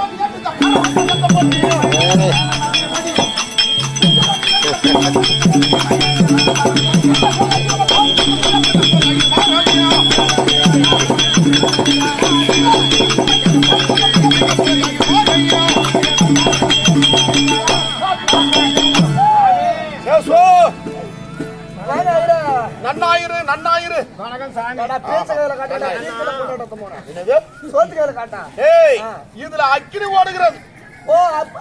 சேசு நன்னாயிரு நன்னாயிரு. வணக்கம் சாமி. என்னது? சோத்துக்கால காட்டா? ஏய் இதுல அக்கினி ஓடுகிறது. ஓ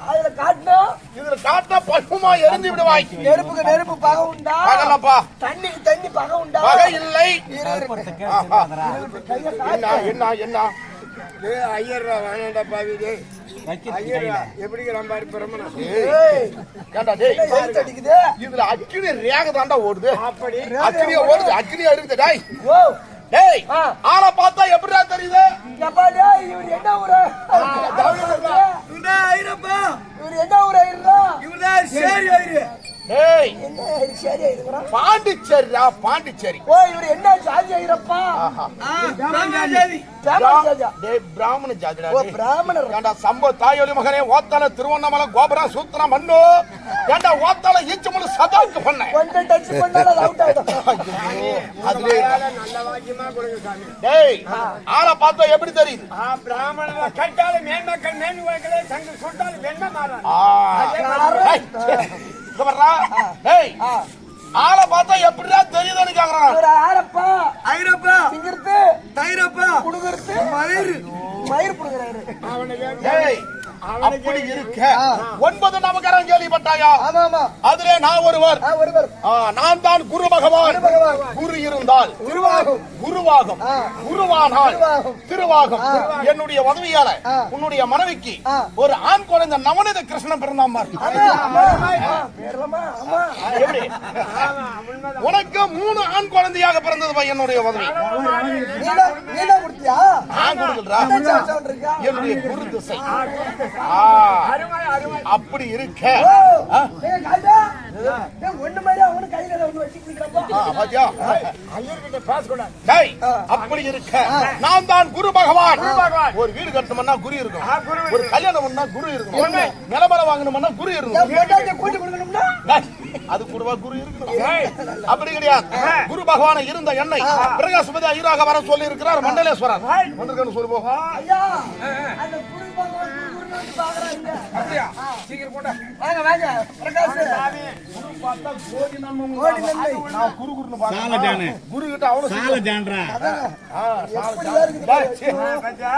அதுல காட்டணும் இதுல காட்டா பசுமா எரிந்து விடுவாய். நெருப்புக்கு நெருப்பு பகை உண்டா? பகலப்பா. தண்ணிக்கு தண்ணி பகை உண்டா? பகை இல்லை. என்ன. என்ன என்ன? ஐயர் வேணாண்டா பாவி இதுல அக்கினி ரேக தாண்டா ஓடுது. அப்படி. அக்கினிய ஓடுது அக்கினியா இருக்குது டேய். ஓ. டேய் ஆ. ஆளை பார்த்தா எப்படிடா தெரியுது? எப்பா டேய், இவர் என்ன ஊரு? இவர் என்ன ஊரு? ஐயரா இவர்தான் சரி ஐயரு பாண்டிச்சேரிடா பாண்டிச்சேரி. ஓ இவர் என்ன பிராமண ஜாதி. டேய் பிராமண ஜாதிடா ஓ. பிராமணர். ஏண்டா சம்பவ தாயொலி மகனே ஓத்தால திருவண்ணாமலை கோபுரம் சூத்திர மண்ணு ஏண்டா ஓத்தால ஈச்சமுழு சதாக்கு பண்ணேன் கொஞ்சம் டச் பண்ணாலும் அது அவுட் ஆயிடும் அதுலயே நல்ல வாக்கியமா கொடுங்க சாமி. டேய் ஆளை பார்த்தா எப்படி தெரியுது? ஆ பிராமண கட்டால மேன்மக்கள் மேன்மக்களே வெண்ண மாறான் ஆ. டேய், ஆளை பார்த்தா எப்படிடா தெரியுதுன்னு கேக்குறான். சிங்கிறது தைரப்பா. புடுங்கிறது மயிறு. மயிர் புடுங்குறாரு டேய் அப்படி இருக்க. ஒன்பது நமக்கரம் கேள்விப்பட்டாயா? அதிலே நான் ஒருவர். நான் தான் குரு பகவான். குரு இருந்தால். திருவாகும் குருவாகும். குருவானால் திருவாகும். என்னுடைய உதவியால. உன்னுடைய மனைவிக்கு. ஒரு ஆண் குழந்தை நவநீத கிருஷ்ணன் எப்படி? உனக்கு மூணு ஆண் குழந்தையாக பிறந்தது என்னுடைய உதவி? என்னுடைய குரு திசை அப்படி இருக்க. ஒண்ணு அப்படி இருக்க. நான் தான் குரு பகவான். ஒரு வீடு கட்டணும்னா குரு இருக்கணும். ஒரு கல்யாணம் பண்ணா குரு இருக்கணும். நிலமலை வாங்கணும்னா குரு? டேய், அது கூடவா குரு இருக்கணும்? அப்படி கிடையாது. குரு பகவான இருந்த எண்ணெய் பிரகாசுபதி ஐயராக வர சொல்லி இருக்கிறார் மண்டலேஸ்வரர். வந்திருக்கேன்னு சொல்லி போ அப்படியா? சீக்கிரம் போட்டா. வாங்க, வாங்க, பிரகாஷ். கோடி நன்மை. நான் குரு குருன்னு பார்த்தேன் குரு கிட்ட அவ்வளவு சீக்கிரம் ஆ, எப்படி இருக்குது டேய், சீ. பச்சா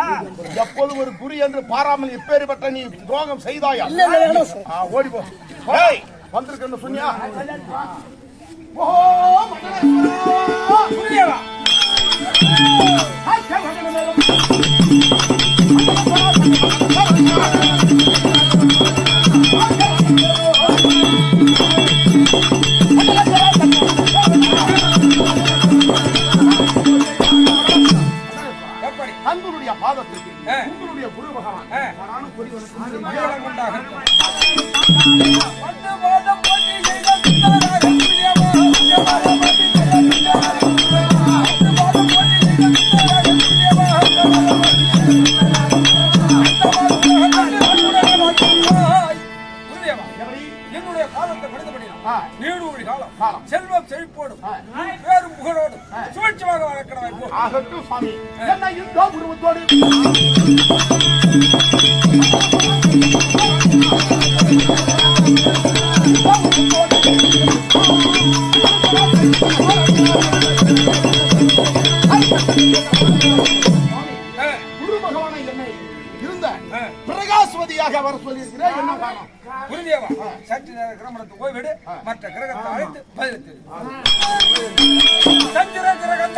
எப்போதும் ஒரு குரு என்று பாராமல் இப்பேற்பட்ட நீ துரோகம் செய்தாயா? இல்ல, இல்ல. ஆ, ஓடி போ. டேய், வந்திருக்கேன்னு சொன்னியா? மண்டலேஸ்வரா! புரியவா உங்களுடைய குரு பகவான் ஆ. காலத்தை மனிதபடிதான் ஆ. நீடூழி காலம். காலம். செல்வம் செழிப்போடும். பேரும் புகழோடும். சுழற்சியாக வளர்க்கிறவன் ஆகட்டும் சுவாமி. என்ன இந்த உருவத்தோடு பிரகாஸ்வதியாக வர சொல்லியிருக்கிறேன் என்ன காரணம் குருதேவா சற்று நேர கிரமணத்தை ஓய்விடு மற்ற கிரகத்தை அழைத்து பதிலத்து சந்திர கிரகம்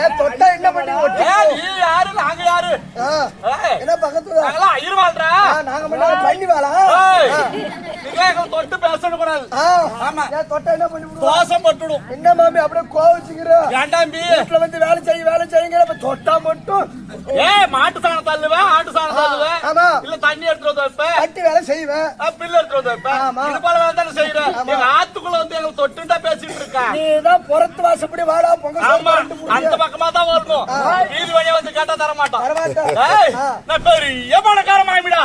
ஏன் தொட்டா என்ன பண்ணி நீ யாரு? நாங்க யாரு? ஏய், என்ன பக்கத்துல? நாங்க மட்டும் பண்ணி வாழா ஏய், நீங்க எங்களை தொட்டு பேசணும் கூடாது. ஆமா. ஏன் தொட்டா என்ன பண்ணி தோசம் பட்டுடும். என்ன மாமி அப்படியே கோவிச்சுக்கிற? ஏண்டாம்பி வீட்டுல வந்து வேலை செய்ய வேலை செய்யுங்கிற இப்ப தொட்டா மட்டும்? ஏ மாட்டு சாணம் தள்ளுவேன் ஆட்டு சாணம் தள்ளுவேன் ஆமா. இல்ல தண்ணி எடுத்துட்டு வந்து வைப்பேன் கட்டி வேலை செய்வேன் பில்லு எடுத்துட்டு வந்து வைப்பேன் ஆமா. இது போல வேலை தானே செய்யறேன் எங்க ஆத்துக்குள்ள வந்து எங்களை தொட்டுண்டா பேசிட்டு இருக்கா? நீ தான் புறத்து வாசப்படி வாடா பொங்க அந்த பக்கமா தான் வரணும் வீதி வழியா வந்து கேட்டா தர. நான் பெரிய பணக்கார மாமிடா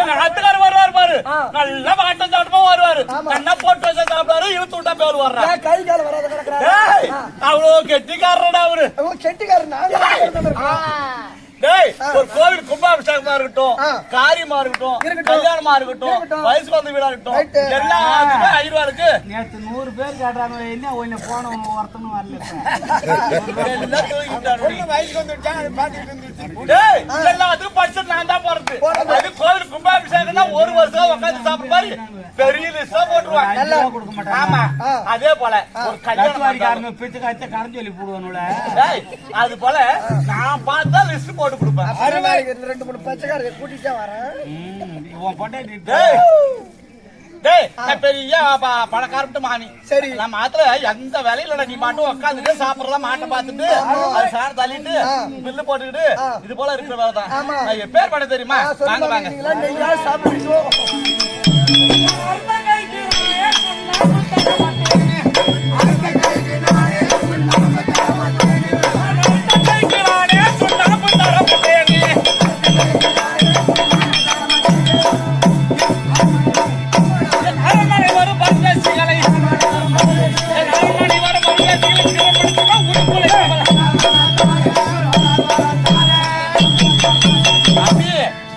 எங்க ஆத்துக்காரர் வருவாரு பாரு. நல்லா வாட்டம் சாட்டமா வருவாரு. என்ன போட்டு வச்சா சாப்பிடாரு இழுத்து விட்டா பேர் வர்றா கை கால வராத கெட்டிக்காரடா அவரு. டேய் ஒரு கோவில் கும்பாபிஷேகமா இருக்கட்டும். காரியமா இருக்கட்டும். கல்யாணமா இருக்கட்டும். வயசு வந்து வீடா இருக்கட்டும் ரைட்டு. நேத்து நூறு பேர் கேட்டாங்க என்ன ஒன்னு போனவங்க ஒருத்தனும் வரல. எல்லாத்துக்கும் படிச்சு நான் தான் போறது. அது கோவில் கும்பாபிஷேகம்னா ஒரு வருஷம் உட்காந்து சாப்பிட மாதிரி பெரிய லிஸ்டா போட்டுருவாங்க. ரூபா கொடுக்க மாட்டாங்க. ஆமா. அதே போல ஒரு கல்யாணம் பிச்சு காய்ச்ச கரைஞ்சு சொல்லி போடுவானுல. டேய், அது போல நான் பார்த்தா லிஸ்ட் போட்டு கொடுப்பேன். ரெண்டு மூணு பச்சைக்காரங்க கூட்டிட்டு தான் வரேன். உன் பொண்டாட்டி பெரிய பணக்காரட்டு மாமி சரி. நான் மாத்திர எந்த வேலையில நீ மாட்டும் உட்காந்துட்டு சாப்பிடறதா மாட்டை பார்த்துட்டு அது சார் தள்ளிட்டு பில்லு போட்டுக்கிட்டு இது போல இருக்கிற வேலை தான். ஆமா. நான் என் பேர் பண்ண தெரியுமா? வாங்க வாங்க.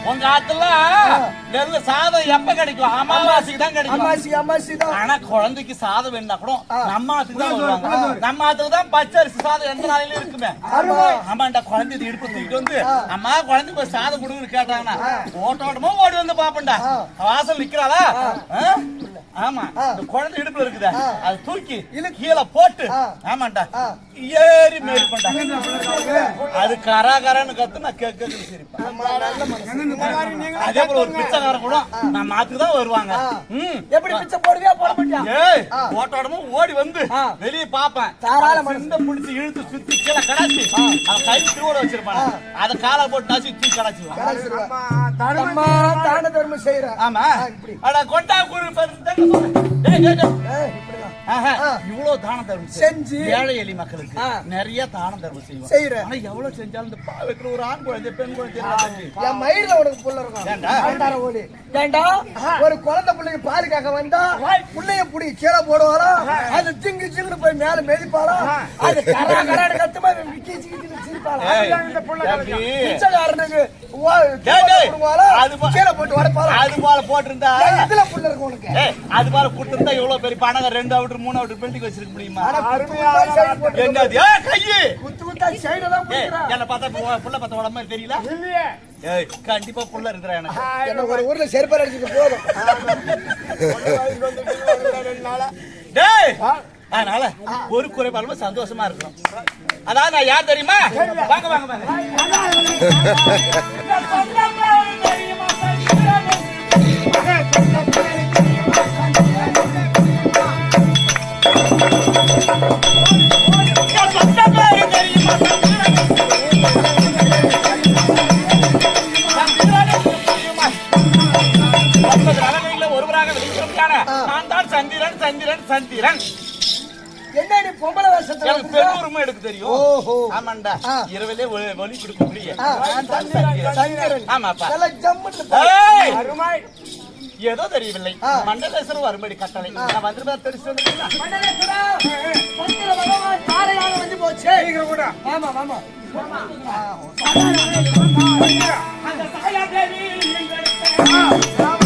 உங்க ஆத்துல நெல்லு சாதம் எப்ப கிடைக்கும்? அமாவாசைக்கு தான் கிடைக்கும். தான். ஆனா குழந்தைக்கு சாதம் வேணும்னா கூட நம்ம ஆத்துக்கு தான் வருவாங்க. நம்ம ஆத்துக்கு தான் பச்சை அரிசி சாதம் எந்த நாளையிலும் இருக்குமே. ஆமாண்டா குழந்தை இடுப்பு தூக்கிட்டு வந்து அம்மா குழந்தைக்கு ஒரு சாதம் கொடுங்கன்னு கேட்டாங்கன்னா ஓட்டோட்டமா ஓடி வந்து பாப்பண்டா வாசல் நிக்கிறாளா? ஆமா. இந்த குழந்தை இடுப்புல இருக்குதா. அது தூக்கி கீழே போட்டு. ஆமாண்டா. ஏறி மேற்பண்டா அது கரா கரான்னு கத்து நான் கேட்க சிரிப்பேன் அதே போல ஒரு பிச்சைக்காரன் கூட நம்ம ஆத்துக்கு தான் வருவாங்க. ம். எப்படி பிச்சை போடுவியா போட மாட்டியா? ஏய் ஓட்டோடமா ஓடி வந்து வெளிய பாப்பேன் தாராள மனுஷன். பிடிச்சி இழுத்து சுத்தி கீழே கடாச்சி. அவன் கை திருவோட வச்சிருப்பான். அத காலை போட்டு நாசி தூக்கி கடாச்சிடுவான். அம்மா தான தர்மம் செய்யறேன் ஆமா. இப்படி. அட கொண்டா குரு டேய் டேய் டேய். இவ்வளவு தான தர்மம். செஞ்சு. ஏழை எளி மக்களுக்கு. நிறைய தான தர்மம் செய்வோம். செய்றேன். ஆனா எவ்வளவு செஞ்சாலும் இந்த பாவத்துல ஒரு ஆண் குழந்தை பெண் குழந்தை. என் மயில உனக்கு புள்ள இருக்கும். ஓடி. ஏண்டா? ஒரு குழந்தை பிள்ளைக்கு பால் கேட்க வந்தா புள்ளைய புடி கீழே போடுவாரா? அது திங்கு திங்கு போய் மேல மெதிப்பாளா அது கரா அது போ- கீழே போட்டு உடைப்பாளா அது போல போட்டிருந்தா? ஏய், இதுல புள்ள இருக்கும் உனக்கு. ஏய், அது போல கொடுத்திருந்தா எவ்வளவு பெரிய பணம் ரெண்டு அவுட்டர் மூணு அவுட்டர் பில்டிங் வச்சிருக்க முடியுமா? என்னது? ஏய், கையி. என்ன பார்த்தா புள்ள உடம்பு மாதிரி தெரியல? ஏய், கண்டிப்பா புள்ள இருக்கிறா எனக்கு. என்ன ஒரு ஊர்ல செருப்பால் அடிச்சுட்டு போதும். டேய்! அதனால ஒரு குறைபாடும் சந்தோஷமா இருக்கணும். அதான் நான் யார் தெரியுமா? வாங்க வாங்க வாங்க. எனக்கு வந்துட்ட? பெருமை எடுக்க தெரியும் ஓஹோ. ஆமாண்டா. இரவிலே கொடுக்க முடியும். ஆமாப்பா. ஏய்! ஏதோ தெரியவில்லை மண்டலேஸ்வரம் வரும்படி கட்டளை நான் வந்துருந்தா தாரையாக வந்து போச்சு. ஆமா, ஆமா. அந்த எங்களுக்கு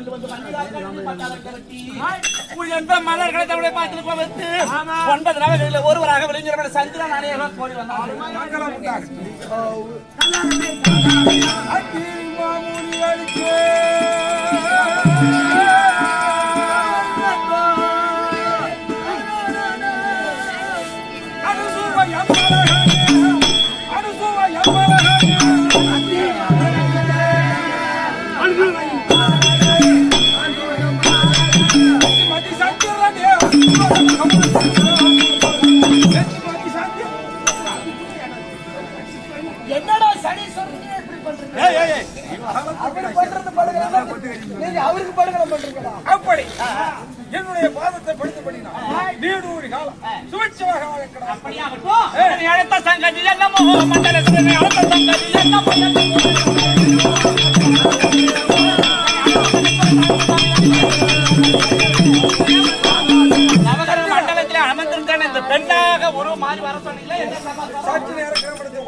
கொண்டு வந்து உயர்ந்த மலர்களை ஒன்பது நபர்களில் ஒருவராக விளைஞர்கள் சந்திரன் அணையாக கோடி வந்தார் சுபிட்சமாக ಸಂಗತಿ ಎಲ್ಲ இதனை அழைத்த சங்கதி என்னமோ மண்டல சிவனை இந்த பெண்ணாக ஒரு மாதிரி வர சொன்னீங்களா நேரம் கிரகத்தை